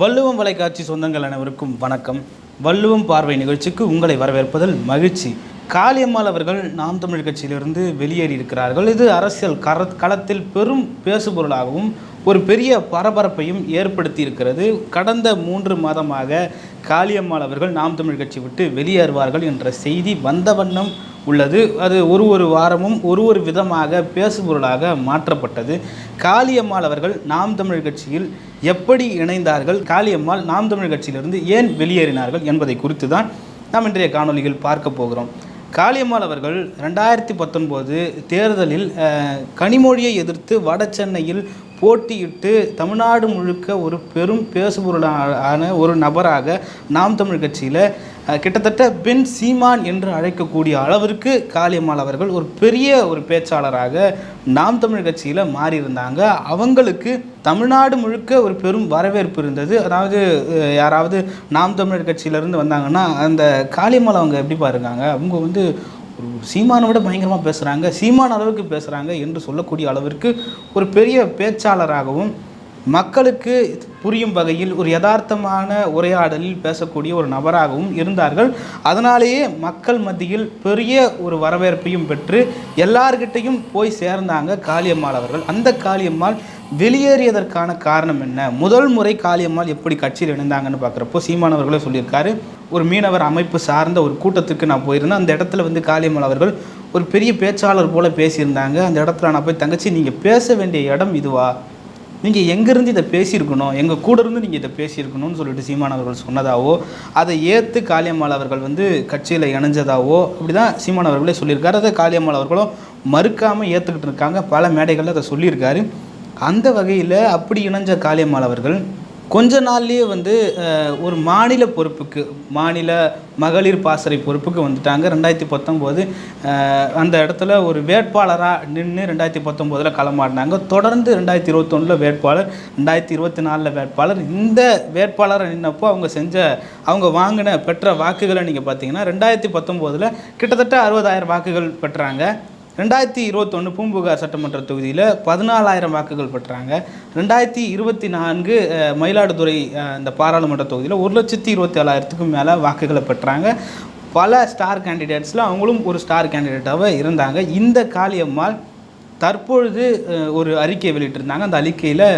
வள்ளுவம் வலைக்காட்சி சொந்தங்கள் அனைவருக்கும் வணக்கம். வள்ளுவம் பார்வை நிகழ்ச்சிக்கு உங்களை வரவேற்பதில் மகிழ்ச்சி. காளியம்மாள் அவர்கள் நாம் தமிழ் கட்சியிலிருந்து வெளியேறி இருக்கிறார்கள் இது அரசியல் கர களத்தில் பெரும் பேசுபொருளாகவும் ஒரு பெரிய பரபரப்பையும் ஏற்படுத்தி இருக்கிறது கடந்த மூன்று மாதமாக காளியம்மாள் அவர்கள் நாம் தமிழ் கட்சி விட்டு வெளியேறுவார்கள் என்ற செய்தி வந்த வண்ணம் உள்ளது. அது ஒரு ஒரு வாரமும் ஒரு ஒரு விதமாக பேசுபொருளாக மாற்றப்பட்டது. காளியம்மாள் அவர்கள் நாம் தமிழ் கட்சியில் எப்படி இணைந்தார்கள்? காளியம்மாள் நாம் தமிழ் கட்சியிலிருந்து ஏன் வெளியேறினார்கள் என்பதை குறித்து தான் நாம் இன்றைய காணொலியில் பார்க்க போகிறோம். காளியம்மாள் அவர்கள் ரெண்டாயிரத்தி பத்தொன்பது தேர்தலில் கனிமொழியை எதிர்த்து வட சென்னையில் போட்டியிட்டு தமிழ்நாடு முழுக்க ஒரு பெரும் பேசுபொருளான ஒரு நபராக நாம் தமிழ் கட்சியில் கிட்டத்தட்ட பெண் சீமான் என்று அழைக்கக்கூடிய அளவிற்கு காளியம்மாள் அவர்கள் ஒரு பெரிய ஒரு பேச்சாளராக நாம் தமிழ் கட்சியில் மாறியிருந்தாங்க. அவங்களுக்கு தமிழ்நாடு முழுக்க ஒரு பெரும் வரவேற்பு இருந்தது. அதாவது யாராவது நாம் தமிழர் கட்சியிலேருந்து வந்தாங்கன்னா அந்த காளியம்மாள் அவங்க எப்படி பாருங்க அவங்க வந்து சீமானை விட பயங்கரமாக பேசுகிறாங்க சீமான் அளவுக்கு பேசுகிறாங்க என்று சொல்லக்கூடிய அளவிற்கு ஒரு பெரிய பேச்சாளராகவும் மக்களுக்கு புரியும் வகையில் ஒரு யதார்த்தமான உரையாடலில் பேசக்கூடிய ஒரு நபராகவும் இருந்தார்கள். அதனாலேயே மக்கள் மத்தியில் பெரிய ஒரு வரவேற்பையும் பெற்று எல்லார்கிட்டையும் போய் சேர்ந்தாங்க காளியம்மாள் அவர்கள். அந்த காளியம்மாள் வெளியேறியதற்கான காரணம் என்ன? முதல் முறை காளியம்மாள் எப்படி கட்சியில் இணைந்தாங்கன்னு பார்க்குறப்போ சீமானவர்களே சொல்லியிருக்காரு. ஒரு மீனவர் அமைப்பு சார்ந்த ஒரு கூட்டத்துக்கு நான் போயிருந்தேன். அந்த இடத்துல வந்து காளியம்மாள் அவர்கள் ஒரு பெரிய பேச்சாளர் போல பேசியிருந்தாங்க. அந்த இடத்துல நான் போய் தங்கச்சி நீங்கள் பேச வேண்டிய இடம் இதுவா? நீங்கள் எங்கேருந்து இதை பேசியிருக்கணும்? எங்கள் கூட இருந்து நீங்கள் இதை பேசியிருக்கணும்னு சொல்லிட்டு சீமான் அவர்கள் சொன்னதாவோ அதை ஏற்று காளியம்மாள் அவர்கள் வந்து கட்சியில் இணைஞ்சதாவோ அப்படி தான் சீமான் அவர்களே சொல்லியிருக்காரு. அதை காளியம்மாள் அவர்களும் மறுக்காமல் ஏற்றுக்கிட்டு இருக்காங்க. பல மேடைகளில் அதை சொல்லியிருக்காரு. அந்த வகையில் அப்படி இணைஞ்ச காளியம்மாள் அவர்கள் கொஞ்ச நாள்லேயே வந்து ஒரு மாநில பொறுப்புக்கு மாநில மகளிர் பாசறை பொறுப்புக்கு வந்துட்டாங்க. ரெண்டாயிரத்தி பத்தொம்போது அந்த இடத்துல ஒரு வேட்பாளராக நின்று ரெண்டாயிரத்தி பத்தொம்போதில் களமாடினாங்க. தொடர்ந்து ரெண்டாயிரத்தி இருபத்தொன்னில் வேட்பாளர் ரெண்டாயிரத்தி இருபத்தி நாலில் வேட்பாளர். இந்த வேட்பாளரை நின்னப்போ அவங்க செஞ்ச அவங்க வாங்கின பெற்ற வாக்குகளை நீங்கள் பார்த்தீங்கன்னா ரெண்டாயிரத்தி பத்தொம்போதில் கிட்டத்தட்ட அறுபதாயிரம் வாக்குகள் பெற்றாங்க. ரெண்டாயிரத்தி இருபத்தொன்று பூம்புகார் சட்டமன்ற தொகுதியில் பதினாலாயிரம் வாக்குகள் பெற்றாங்க. ரெண்டாயிரத்தி இருபத்தி நான்கு மயிலாடுதுறை இந்த பாராளுமன்ற தொகுதியில் ஒரு லட்சத்தி இருபத்தி ஏழாயிரத்துக்கும் மேலே வாக்குகளை பெற்றாங்க. பல ஸ்டார் கேண்டிடேட்ஸில் அவங்களும் ஒரு ஸ்டார் கேண்டிடேட்டாக இருந்தாங்க. இந்த காளியம்மாள் தற்பொழுது ஒரு அறிக்கை வெளியிட்டிருந்தாங்க. அந்த அறிக்கையில்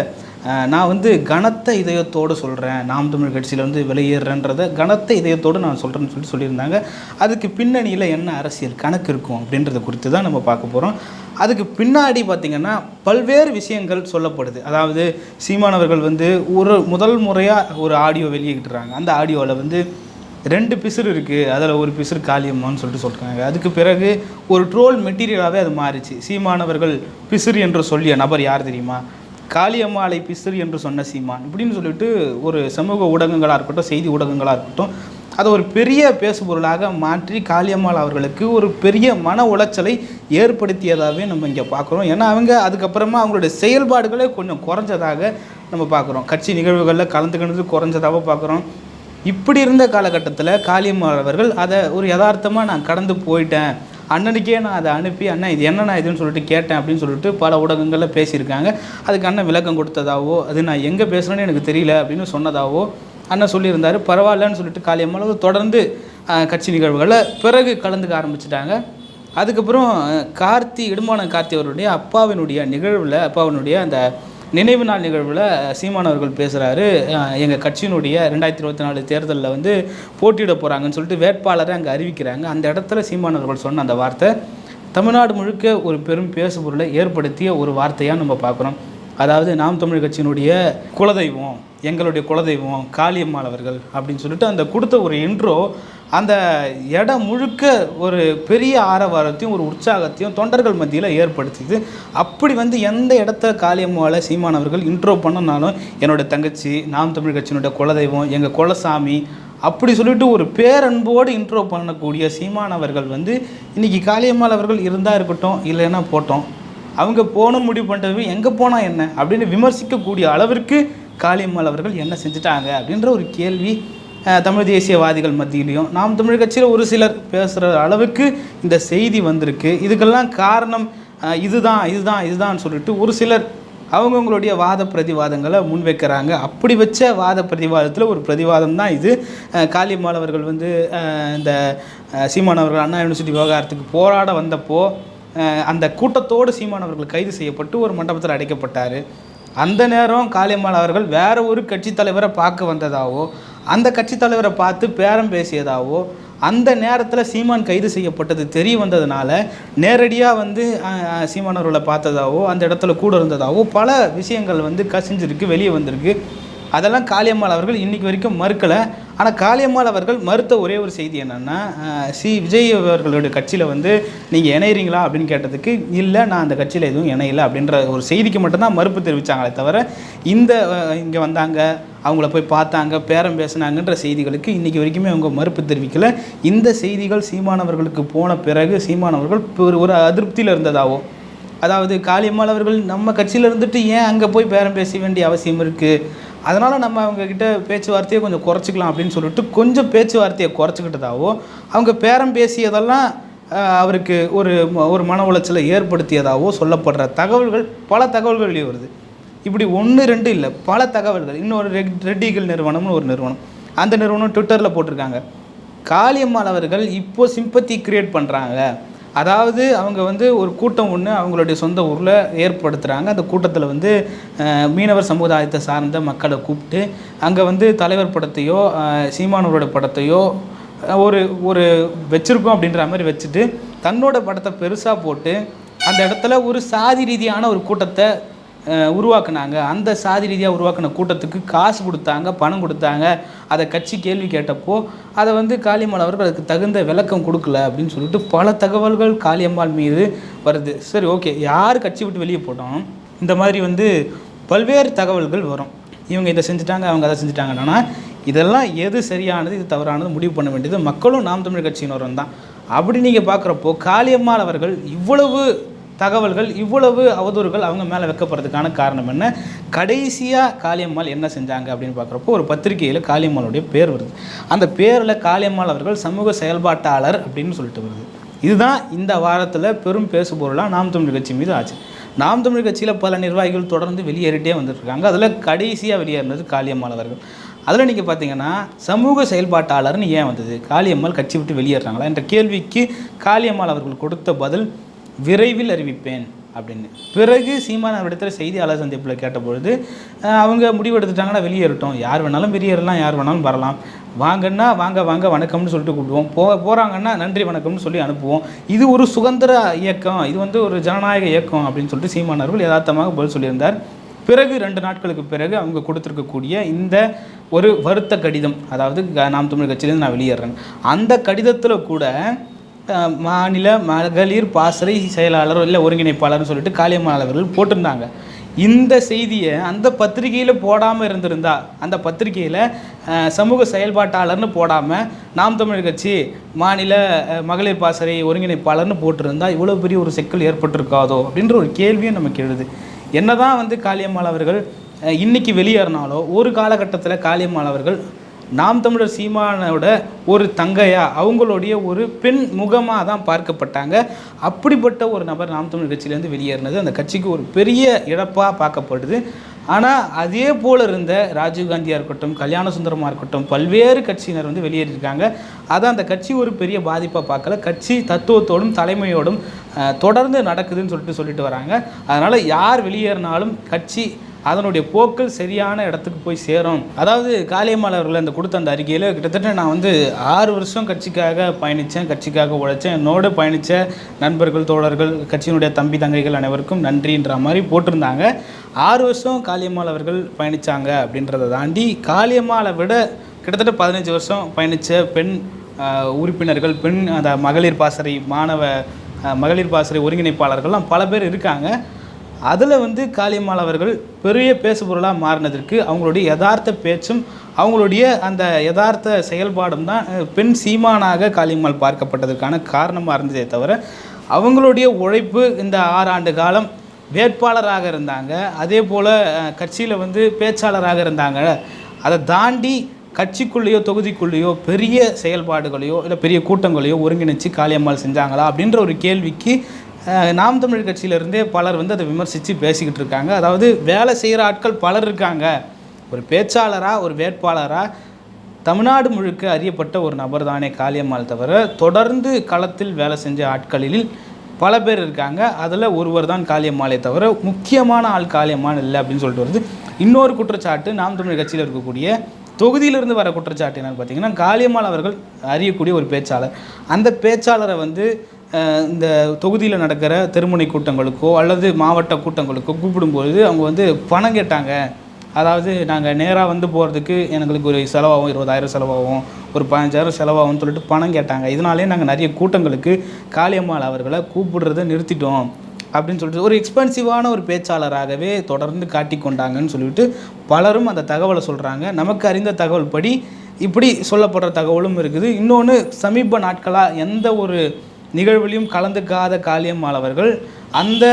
நான் வந்து கனத்த இதயத்தோடு சொல்கிறேன் நாம் தமிழ் வந்து வெளியேறேன்றதை கனத்த இதயத்தோடு நான் சொல்கிறேன்னு சொல்லி சொல்லியிருந்தாங்க. அதுக்கு பின்னணியில் என்ன அரசியல் கணக்கு இருக்கும் அப்படின்றத குறித்து தான் நம்ம பார்க்க போகிறோம் அதுக்கு பின்னாடி பார்த்திங்கன்னா பல்வேறு விஷயங்கள் சொல்லப்படுது. அதாவது சீமானவர்கள் வந்து ஒரு முதல் முறையாக ஒரு ஆடியோ வெளியிட்டுறாங்க அந்த ஆடியோவில் வந்து ரெண்டு பிசுறு இருக்குது அதில் ஒரு பிசுறு காளியம்மான்னு சொல்லிட்டு சொல்கிறாங்க அதுக்கு பிறகு ஒரு ட்ரோல் மெட்டீரியலாகவே அது மாறிச்சு. சீமானவர்கள் பிசுறு என்று சொல்லிய நபர் யார் தெரியுமா? காளியம்மாளை பிசிறு என்று சொன்ன சீமான். இப்படின்னு சொல்லிட்டு ஒரு சமூக ஊடகங்களாக இருக்கட்டும் செய்தி ஊடகங்களாக இருக்கட்டும் அதை ஒரு பெரிய பேசுபொருளாக மாற்றி காளியம்மாள் அவர்களுக்கு ஒரு பெரிய மன உளைச்சலை ஏற்படுத்தியதாகவே நம்ம இங்கே பார்க்குறோம். ஏன்னா அவங்க அதுக்கப்புறமா அவங்களுடைய செயல்பாடுகளே கொஞ்சம் குறைஞ்சதாக நம்ம பார்க்குறோம். கட்சி நிகழ்வுகளில் கலந்துக்கினது குறைஞ்சதாக பார்க்குறோம். இப்படி இருந்த காலகட்டத்தில் காளியம்மாள் அவர்கள் அதை ஒரு யதார்த்தமாக நான் கடந்து போயிட்டேன் அண்ணனுக்கே நான் அதை அனுப்பி அண்ணன் இது என்னண்ணா இதுன்னு சொல்லிட்டு கேட்டேன் அப்படின்னு சொல்லிட்டு பல ஊடகங்களில் பேசியிருக்காங்க. அதுக்கு அண்ணன் விளக்கம் கொடுத்ததாவோ அது நான் எங்கே பேசுகிறேன்னு எனக்கு தெரியல அப்படின்னு சொன்னதாவோ அண்ணன் சொல்லியிருந்தார். பரவாயில்லன்னு சொல்லிட்டு காளியம்மாள் தொடர்ந்து கட்சி நிகழ்வுகளில் பிறகு கலந்துக்க ஆரம்பிச்சிட்டாங்க. அதுக்கப்புறம் கார்த்தி இடுமான கார்த்தி அவருடைய அப்பாவினுடைய நிகழ்வில் அப்பாவினுடைய அந்த நினைவு நாள் நிகழ்வில் சீமான் அவர்கள் பேசுகிறாரு எங்கள் கட்சியினுடைய ரெண்டாயிரத்தி இருபத்தி நாலு தேர்தலில் வந்து போட்டியிட போகிறாங்கன்னு சொல்லிட்டு வேட்பாளரை அங்கே அறிவிக்கிறாங்க. அந்த இடத்துல சீமான் அவர்கள் சொன்ன அந்த வார்த்தை தமிழ்நாடு முழுக்க ஒரு பெரும் பேசுபொருளை ஏற்படுத்திய ஒரு வார்த்தையாக நம்ம பார்க்குறோம். அதாவது நாம் தமிழ் கட்சியினுடைய குலதெய்வம் எங்களுடைய குலதெய்வம் காளியம்மாள் அவர்கள் அப்படின்னு சொல்லிட்டு அந்த கொடுத்த ஒரு இன்ட்ரோ அந்த இடம் முழுக்க ஒரு பெரிய ஆரவாரத்தையும் ஒரு உற்சாகத்தையும் தொண்டர்கள் மத்தியில் ஏற்படுத்திது. அப்படி வந்து எந்த இடத்த காளியம்மாவில் சீமான் அவர்கள் இன்ட்ரோ பண்ணனாலும் என்னோட தங்கச்சி நாம் தமிழ் கட்சியினுடைய குலதெய்வம் எங்கள் குலசாமி அப்படி சொல்லிட்டு ஒரு பேரன்போடு இன்ட்ரோ பண்ணக்கூடிய சீமானவர்கள் வந்து இன்னைக்கு காளியம்மாள் அவர்கள் இருந்தால் இருக்கட்டும் இல்லைன்னா போட்டோம். அவங்க போன முடிவு பண்ணுறது எங்கே போனால் என்ன? அப்படின்னு விமர்சிக்கக்கூடிய அளவிற்கு காளியம்மாள் அவர்கள் என்ன செஞ்சுட்டாங்க? அப்படின்ற ஒரு கேள்வி தமிழ் தேசியவாதிகள் மத்தியிலையும் நாம் தமிழ் கட்சியில் ஒரு சிலர் பேசுகிற அளவுக்கு இந்த செய்தி வந்திருக்கு. இதுக்கெல்லாம் காரணம் இதுதான் இதுதான் இதுதான் சொல்லிட்டு ஒரு சிலர் அவங்கவுங்களுடைய வாத பிரதிவாதங்களை முன்வைக்கிறாங்க. அப்படி வச்ச வாத பிரதிவாதத்தில் ஒரு பிரதிவாதம் தான் இது. அஹ் காளியம்மாள் அவர்கள் வந்து இந்த சீமானவர்கள் சீமான் அவர்கள் அண்ணா யூனிவர்சிட்டி விவகாரத்துக்கு போராட வந்தப்போ அந்த கூட்டத்தோடு சீமான் அவர்கள் கைது செய்யப்பட்டு ஒரு மண்டபத்தில் அடைக்கப்பட்டார். அந்த நேரம் காளியம்மாள் அவர்கள் வேற ஒரு கட்சி தலைவரை பார்க்க வந்ததாவோ அந்த கட்சி தலைவரை பார்த்து பேரம் பேசியதாவோ அந்த நேரத்தில் சீமான் கைது செய்யப்பட்டது தெரிய வந்ததுனால நேரடியாக வந்து சீமானவர்களை சீமான் அவர்களை பார்த்ததாவோ அந்த இடத்துல கூட இருந்ததாவோ பல விஷயங்கள் வந்து கசிஞ்சிருக்கு வெளியே வந்திருக்கு. அதெல்லாம் காளியம்மாள் அவர்கள் இன்னைக்கு வரைக்கும் மறுக்கலை. ஆனால் காளியம்மாள் அவர்கள் மறுத்த ஒரே ஒரு செய்தி என்னென்னா சி. விஜய் அவர்களுடைய கட்சியில் வந்து நீங்கள் இணையிறீங்களா? அப்படின்னு கேட்டதுக்கு இல்லை நான் அந்த கட்சியில் எதுவும் இணையலை. அப்படின்ற ஒரு செய்திக்கு மட்டும்தான் மறுப்பு தெரிவித்தாங்களே தவிர இந்த இங்கே வந்தாங்க அவங்கள போய் பார்த்தாங்க பேரம் பேசினாங்கன்ற செய்திகளுக்கு இன்றைக்கி வரைக்குமே அவங்க மறுப்பு தெரிவிக்கலை. இந்த செய்திகள் சீமானவர்களுக்கு போன பிறகு சீமானவர்கள் ஒரு ஒரு அதிருப்தியில் இருந்ததாவோ அதாவது காளியம்மாள் அவர்கள் நம்ம கட்சியில் இருந்துட்டு ஏன் அங்கே போய் பேரம் பேச வேண்டிய அவசியம் இருக்குது அதனால் நம்ம அவங்கக்கிட்ட பேச்சுவார்த்தையை கொஞ்சம் குறைச்சிக்கலாம் அப்படின்னு சொல்லிட்டு கொஞ்சம் பேச்சுவார்த்தையை குறைச்சிக்கிட்டதாவோ அவங்க பேரம் பேசியதெல்லாம் அவருக்கு ஒரு ம- ஒரு மன உளைச்சலை ஏற்படுத்தியதாகவோ சொல்லப்படுற தகவல்கள் பல தகவல்கள் வெளியே வருது. இப்படி ஒன்று ரெண்டு இல்லை பல தகவல்கள். இன்னொரு ரெட் ரெட்டிகள் நிறுவனம்னு ஒரு நிறுவனம். அந்த நிறுவனம் ட்விட்டரில் போட்டிருக்காங்க. காளியம்மாள் அவர்கள் இப்போ சிம்பத்தி கிரியேட் பண்ணுறாங்க அதாவது அவங்க வந்து ஒரு கூட்டம் ஒன்று அவங்களுடைய சொந்த ஊரில் ஏற்படுத்துகிறாங்க அந்த கூட்டத்தில் வந்து மீனவர் சமுதாயத்தை சார்ந்த மக்களை கூப்பிட்டு அங்கே வந்து தலைவர் படத்தையோ சீமானவரோட படத்தையோ ஒரு ஒரு வச்சுருக்கோம் அப்படின்ற மாதிரி வச்சுட்டு தன்னோட படத்தை பெருசாக போட்டு அந்த இடத்துல ஒரு சாதி ரீதியான ஒரு கூட்டத்தை உருவாக்குனாங்க. அந்த சாதி ரீதியாக உருவாக்கின கூட்டத்துக்கு காசு கொடுத்தாங்க பணம் கொடுத்தாங்க. அதை கட்சி கேள்வி கேட்டப்போ அதை வந்து காளியம்மாள் அவர்கள் அதுக்கு தகுந்த விளக்கம் கொடுக்கல அப்படின்னு சொல்லிட்டு பல தகவல்கள் காளியம்மாள் மீது வருது. சரி ஓகே. யார் கட்சி விட்டு வெளியே போட்டோம்? இந்த மாதிரி வந்து பல்வேறு தகவல்கள் வரும். இவங்க இதை செஞ்சுட்டாங்க அவங்க அதை செஞ்சுட்டாங்கன்னா இதெல்லாம் எது சரியானது இது தவறானது முடிவு பண்ண வேண்டியது. மக்களும் நாம் தமிழ் கட்சியினரும் தான். அப்படி நீங்கள் பார்க்குறப்போ காளியம்மாள் அவர்கள் இவ்வளவு தகவல்கள் இவ்வளவு அவதூறுகள் அவங்க மேலே வைக்கப்படுறதுக்கான காரணம் என்ன? கடைசியாக காளியம்மாள் என்ன செஞ்சாங்க அப்படின்னு பார்க்குறப்போ ஒரு பத்திரிகையில் காளியம்மாளுடைய பேர் வருது. அந்த பேரில் காளியம்மாள் அவர்கள் சமூக செயல்பாட்டாளர் அப்படின்னு சொல்லிட்டு வருது. இதுதான் இந்த வாரத்தில் பெரும் பேசுபொருளாக நாம் தமிழ் கட்சி மீது ஆச்சு. நாம் தமிழ் கட்சியில் பல நிர்வாகிகள் தொடர்ந்து வெளியேறிட்டே வந்துட்டுருக்காங்க. அதில் கடைசியாக வெளியேறினது காளியம்மாள் அவர்கள். அதில் நீங்கள் பார்த்தீங்கன்னா சமூக செயல்பாட்டாளர்னு ஏன் வந்தது? காளியம்மாள் கட்சி விட்டு வெளியேறாங்களா என்ற கேள்விக்கு காளியம்மாள் அவர்கள் கொடுத்த பதில் விரைவில் அறிவிப்பேன் அப்படின்னு. பிறகு சீமான் அவரிடத்தில் செய்தியாளர் சந்திப்பில் கேட்டபொழுது அவங்க முடிவு எடுத்துட்டாங்கன்னா வெளியேறட்டும் யார் வேணாலும் வெளியேறலாம் யார் வேணாலும் வரலாம். வாங்கன்னா வாங்க வாங்க வணக்கம்னு சொல்லிட்டு கூப்பிடுவோம். போ போகிறாங்கன்னா நன்றி வணக்கம்னு சொல்லி அனுப்புவோம். இது ஒரு சுதந்திர இயக்கம். இது வந்து ஒரு ஜனநாயக இயக்கம் அப்படின்னு சொல்லிட்டு சீமான் அவர்கள் யதார்த்தமாக பதில் சொல்லியிருந்தார். பிறகு ரெண்டு நாட்களுக்கு பிறகு அவங்க கொடுத்துருக்கக்கூடிய இந்த ஒரு வருத்த கடிதம் அதாவது நாம் தமிழ் கட்சியிலேருந்து நான் வெளியேறேன் அந்த கடிதத்தில் கூட மாநில மகளிர் பாசறை செயலாளர் இல்லை ஒருங்கிணைப்பாளர்னு சொல்லிட்டு காளியம்மாள் அவர்கள் போட்டிருந்தாங்க. இந்த செய்தியை அந்த பத்திரிகையில் போடாமல் இருந்திருந்தா அந்த பத்திரிகையில் சமூக செயல்பாட்டாளர்னு போடாமல் நாம் தமிழ் கட்சி மாநில மகளிர் பாசறை ஒருங்கிணைப்பாளர்னு போட்டிருந்தா இவ்வளோ பெரிய ஒரு சிக்கல் ஏற்பட்டிருக்காதோ அப்படின்ற ஒரு கேள்வியும் நமக்கு எழுது என்னதான் வந்து காளியம்மாள் அவர்கள் இன்னைக்கு வெளியேறினாலோ ஒரு காலகட்டத்தில் காளியம்மாள் அவர்கள் நாம் தமிழர் சீமானோட ஒரு தங்கையா அவங்களுடைய ஒரு பெண் முகமாக தான் பார்க்கப்பட்டாங்க. அப்படிப்பட்ட ஒரு நபர் நாம் தமிழர் கட்சியிலேருந்து வெளியேறினது. அந்த கட்சிக்கு ஒரு பெரிய இழப்பாக பார்க்கப்படுது. ஆனால் அதே போல் இருந்த ராஜீவ்காந்தியாக இருக்கட்டும் கல்யாண சுந்தரமாக இருக்கட்டும் பல்வேறு கட்சியினர் வந்து வெளியேறியிருக்காங்க. அதான் அந்த கட்சி ஒரு பெரிய பாதிப்பாக பார்க்கல. கட்சி தத்துவத்தோடும் தலைமையோடும் தொடர்ந்து நடக்குதுன்னு சொல்லிட்டு சொல்லிட்டு வராங்க. அதனால் யார் வெளியேறினாலும் கட்சி அதனுடைய போக்கள் சரியான இடத்துக்கு போய் சேரும். அதாவது காளியம்மாள் அவர்கள் அந்த கொடுத்த அந்த அறிக்கையில் கிட்டத்தட்ட நான் வந்து ஆறு வருஷம் கட்சிக்காக பயணித்தேன் கட்சிக்காக உழைச்சேன். என்னோடு பயணித்த நண்பர்கள் தோழர்கள் கட்சியினுடைய தம்பி தங்கைகள் அனைவருக்கும் நன்றின்ற மாதிரி போட்டிருந்தாங்க. ஆறு வருஷம் காளியம்மாள் அவர்கள் பயணித்தாங்க அப்படின்றத தாண்டி காளியம்மாளை விட கிட்டத்தட்ட பதினஞ்சு வருஷம் பயணித்த பெண் உறுப்பினர்கள் பெண் அந்த மகளிர் பாசறை மாணவ மகளிர் பாசறை ஒருங்கிணைப்பாளர்கள்லாம் பல பேர் இருக்காங்க. அதில் வந்து காளியம்மாள் அவர்கள் பெரிய பேசுபொருளாக மாறினதற்கு அவங்களுடைய யதார்த்த பேச்சும் அவங்களுடைய அந்த யதார்த்த செயல்பாடும் தான் பெண் சீமானாக காளியம்மாள் பார்க்கப்பட்டதற்கான காரணமாக இருந்ததே தவிர அவங்களுடைய உழைப்பு இந்த ஆறு ஆண்டு காலம் வேட்பாளராக இருந்தாங்க. அதே போல் கட்சியில் வந்து பேச்சாளராக இருந்தாங்க. அதை தாண்டி கட்சிக்குள்ளேயோ தொகுதிக்குள்ளேயோ பெரிய செயல்பாடுகளையோ இல்லை பெரிய கூட்டங்களையோ ஒருங்கிணைச்சு காளியம்மாள் செஞ்சாங்களா அப்படின்ற ஒரு கேள்விக்கு நாம் தமிழ் கட்சியிலேருந்தே பலர் வந்து அதை விமர்சித்து பேசிக்கிட்டு இருக்காங்க. அதாவது வேலை செய்கிற ஆட்கள் பலர் இருக்காங்க. ஒரு பேச்சாளராக ஒரு வேட்பாளராக தமிழ்நாடு முழுக்க அறியப்பட்ட ஒரு நபர் தானே காளியம்மாள் தவிர தொடர்ந்து களத்தில் வேலை செஞ்ச ஆட்களில் பல பேர் இருக்காங்க. அதில் ஒருவர் தான் காளியம்மாளே தவிர முக்கியமான ஆள் காளியம்மாள் இல்லை அப்படின்னு சொல்லிட்டு வருது. இன்னொரு குற்றச்சாட்டு நாம் தமிழ் கட்சியில் இருக்கக்கூடிய தொகுதியிலிருந்து வர குற்றச்சாட்டு என்னன்னு பார்த்தீங்கன்னா காளியம்மாள் அவர்கள் அறியக்கூடிய ஒரு பேச்சாளர். அந்த பேச்சாளரை வந்து இந்த தொகுதியில் நடக்கிற தெருமுனை கூட்டங்களுக்கோ அல்லது மாவட்ட கூட்டங்களுக்கோ கூப்பிடும்பொழுது அவங்க வந்து பணம் கேட்டாங்க. அதாவது நாங்கள் நேராக வந்து போகிறதுக்கு எங்களுக்கு ஒரு செலவாகும் இருபதாயிரம் செலவாகும் ஒரு பதினஞ்சாயிரம் செலவாகும்னு சொல்லிட்டு பணம் கேட்டாங்க. இதனாலே நாங்கள் நிறைய கூட்டங்களுக்கு காளியம்மாள் அவர்களை கூப்பிடுறத நிறுத்திட்டோம் அப்படின்னு சொல்லிட்டு ஒரு எக்ஸ்பென்சிவான ஒரு பேச்சாளராகவே தொடர்ந்து காட்டி கொண்டாங்கன்னு சொல்லிட்டு பலரும் அந்த தகவலை சொல்கிறாங்க நமக்கு அறிந்த தகவல் படி இப்படி சொல்லப்படுற தகவலும் இருக்குது. இன்னொன்று சமீப நாட்களாக எந்த ஒரு நிகழ்விலையும் கலந்துக்காத காளியம்மாள் அவர்கள் அந்த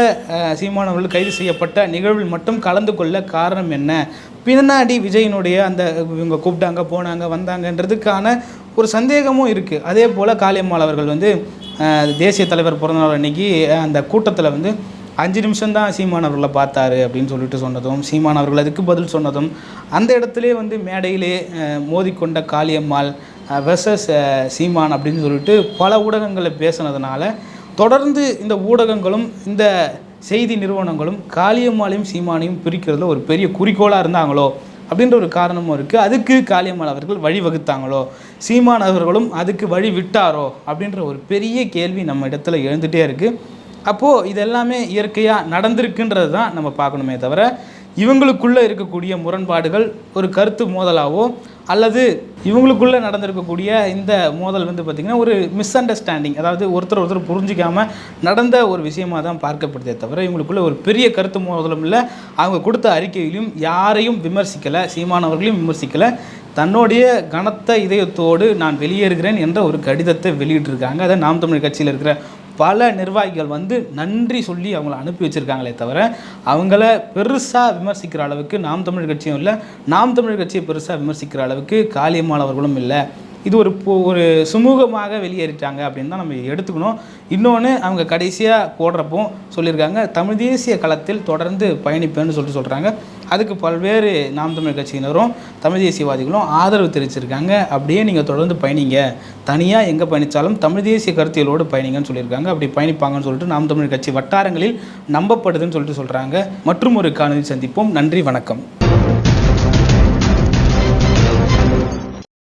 சீமான் அவர்கள் கைது செய்யப்பட்ட நிகழ்வில் மட்டும் கலந்து கொள்ள காரணம் என்ன? பின்னாடி விஜயினுடைய அந்த இவங்க கூப்பிட்டாங்க போனாங்க வந்தாங்கன்றதுக்கான ஒரு சந்தேகமும் இருக்குது அதே போல் காளியம்மாள் அவர்கள் வந்து தேசிய தலைவர் பிறந்தநாள் அன்னைக்கு அந்த கூட்டத்தில் வந்து அஞ்சு நிமிஷம் தான் சீமான் அவர்களை பார்த்தாரு அப்படின்னு சொல்லிட்டு சொன்னதும் சீமான் அவர்கள் அதுக்கு பதில் சொன்னதும் அந்த இடத்துலேயே வந்து மேடையிலே மோதிக்கொண்ட காளியம்மாள் வெர்சஸ் சீமான் அப்படின்னு சொல்லிட்டு பல ஊடகங்களில் பேசுனதுனால தொடர்ந்து இந்த ஊடகங்களும் இந்த செய்தி நிறுவனங்களும் காளியம்மாளையும் சீமானையும் பிரிக்கிறதுல ஒரு பெரிய குறிக்கோளாக இருந்தாங்களோ அப்படின்ற ஒரு காரணமும் இருக்குது அதுக்கு காளியம்மாள் அவர்கள் வழி வகுத்தாங்களோ? சீமான் அவர்களும் அதுக்கு வழி விட்டாரோ? அப்படின்ற ஒரு பெரிய கேள்வி நம்ம இடத்துல எழுந்துகிட்டே இருக்குது அப்போது இதெல்லாமே இயற்கையாக நடந்திருக்குன்றது தான் நம்ம பார்க்கணுமே தவிர இவங்களுக்குள்ளே இருக்கக்கூடிய முரண்பாடுகள் ஒரு கருத்து மோதலாவோ அல்லது இவங்களுக்குள்ளே நடந்திருக்கக்கூடிய இந்த மோதல் வந்து பார்த்திங்கன்னா ஒரு மிஸ் அண்டர்ஸ்டாண்டிங் அதாவது ஒருத்தர் ஒருத்தர் புரிஞ்சிக்காமல் நடந்த ஒரு விஷயமாக தான் பார்க்கப்படுதே தவிர இவங்களுக்குள்ள ஒரு பெரிய கருத்து மோதலும் இல்லை. அவங்க கொடுத்த அறிக்கையிலும் யாரையும் விமர்சிக்கலை சீமானவர்களையும் விமர்சிக்கலை. தன்னுடைய கனத்த இதயத்தோடு நான் வெளியேறுகிறேன் என்ற ஒரு கடிதத்தை வெளியிட்டிருக்காங்க. அதை நாம் தமிழ் கட்சியில் இருக்கிற பல நிர்வாகிகள் வந்து நன்றி சொல்லி அவங்கள அனுப்பி வச்சுருக்காங்களே தவிர அவங்கள பெருசாக விமர்சிக்கிற அளவுக்கு நாம் தமிழ் கட்சியும் இல்லை. நாம் தமிழ் கட்சியை பெருசாக விமர்சிக்கிற அளவுக்கு காளியம்மாள் அவர்களும் இல்லை. இது ஒரு ஒரு சுமூகமாக வெளியேறிட்டாங்க அப்படின்னு தான் நம்ம எடுத்துக்கணும். இன்னொன்று அவங்க கடைசியாக போடுறப்போ சொல்லியிருக்காங்க தமிழ் தேசிய களத்தில் தொடர்ந்து பயணிப்பேன்னு சொல்லிட்டு சொல்கிறாங்க அதுக்கு பல்வேறு நாம் தமிழ் கட்சியினரும் தமிழ் தேசியவாதிகளும் ஆதரவு தெரிவிச்சிருக்காங்க. அப்படியே நீங்கள் தொடர்ந்து பயணிங்க. தனியாக எங்கே பயணித்தாலும் தமிழ் தேசிய கருத்தியலோடு பயணிங்கன்னு சொல்லியிருக்காங்க. அப்படி பயணிப்பாங்கன்னு சொல்லிட்டு நாம் தமிழ் கட்சி வட்டாரங்களில் நம்பப்படுதுன்னு சொல்லிட்டு சொல்கிறாங்க மற்றும் ஒரு காணொலி சந்திப்போம். நன்றி வணக்கம்.